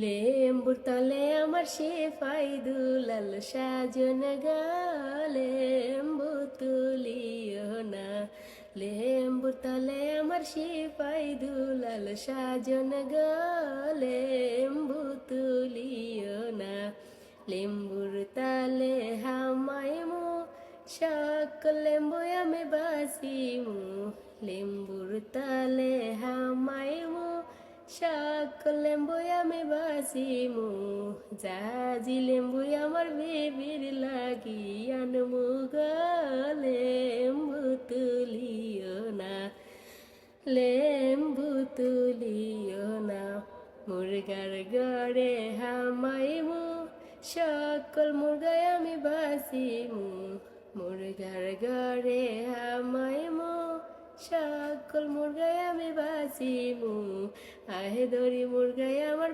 লেম্বুর তলে আমার সে ফাইদুলাল সাজন লেম্বু তুলিও না। লেম্বুর তলে আমার সে ফাইদুলাল সাজন লেম্বু তুলিও না। লেম্বুর তালে হামাই মু শাক লেম্বু আমি বাসিমু লেম্বুর তালে হামাই মু শাক লেম্বু আমি বাসিমু জাজি লেম্বু আমার বেবির লাগি আনমু লেম্বু তুলিও না, লেম্বু তুলিও না। মুরগার গড়ে হামাইমু, সকল মুরগায় আমি বাসিমু মুরগার গড়ে হামাইমু, সকল মুরগায় আমি বাঁচিব। আহে দড়ি মুরগায় আমার